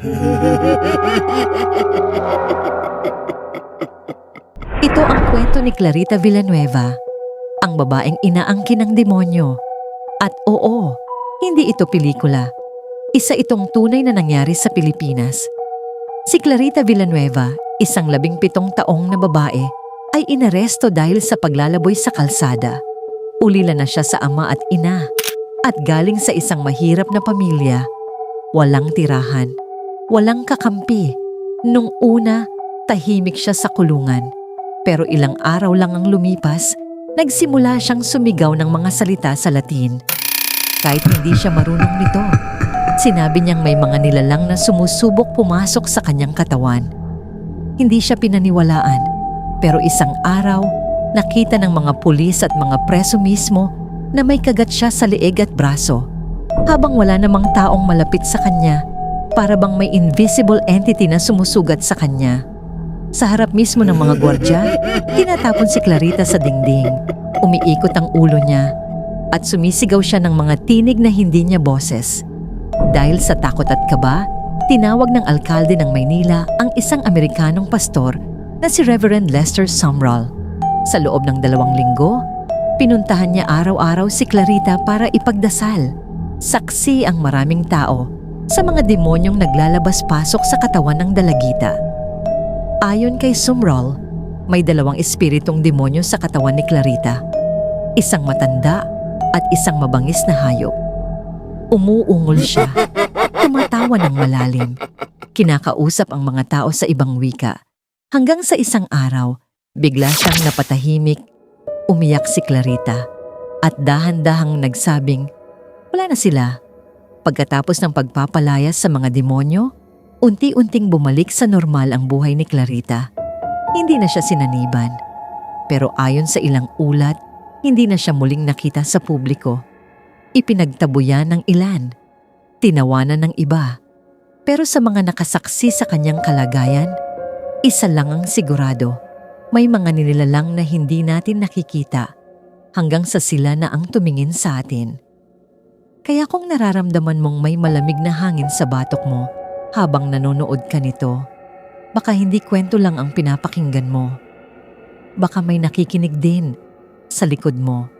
Ito ang kwento ni Clarita Villanueva, ang babaeng inaangkin ng demonyo. At oo, hindi ito pelikula. Isa itong tunay na nangyari sa Pilipinas. Si Clarita Villanueva, isang labing pitong taong na babae, ay inaresto dahil sa paglalaboy sa kalsada. Ulila na siya sa ama at ina at galing sa isang mahirap na pamilya. Walang tirahan, walang kakampi. Nung una, tahimik siya sa kulungan. Pero ilang araw lang ang lumipas, nagsimula siyang sumigaw ng mga salita sa Latin. Kahit hindi siya marunong nito, sinabi niyang may mga nilalang na sumusubok pumasok sa kanyang katawan. Hindi siya pinaniwalaan, pero isang araw, nakita ng mga pulis at mga preso mismo na may kagat siya sa leeg at braso. Habang wala namang taong malapit sa kanya, para bang may invisible entity na sumusugat sa kanya. Sa harap mismo ng mga gwardya, tinatapon si Clarita sa dingding. Umiikot ang ulo niya at sumisigaw siya ng mga tinig na hindi niya boses. Dahil sa takot at kaba, tinawag ng alkalde ng Maynila ang isang Amerikanong pastor na si Reverend Lester Sumrall. Sa loob ng dalawang linggo, pinuntahan niya araw-araw si Clarita para ipagdasal. Saksi ang maraming tao sa mga demonyong naglalabas-pasok sa katawan ng dalagita. Ayon kay Sumrall, may dalawang espiritong demonyo sa katawan ni Clarita. Isang matanda at isang mabangis na hayop. Umuungol siya, tumatawa ng malalim. Kinakausap ang mga tao sa ibang wika. Hanggang sa isang araw, bigla siyang napatahimik. Umiyak si Clarita at dahan-dahang nagsabing, wala na sila. Pagkatapos ng pagpapalayas sa mga demonyo, unti-unting bumalik sa normal ang buhay ni Clarita. Hindi na siya sinaniban. Pero ayon sa ilang ulat, hindi na siya muling nakita sa publiko. Ipinagtabuyan ng ilan. Tinawanan ng iba. Pero sa mga nakasaksi sa kanyang kalagayan, isa lang ang sigurado. May mga ninilalang na hindi natin nakikita hanggang sa sila na ang tumingin sa atin. Kaya kung nararamdaman mong may malamig na hangin sa batok mo habang nanonood ka nito, baka hindi kwento lang ang pinapakinggan mo. Baka may nakikinig din sa likod mo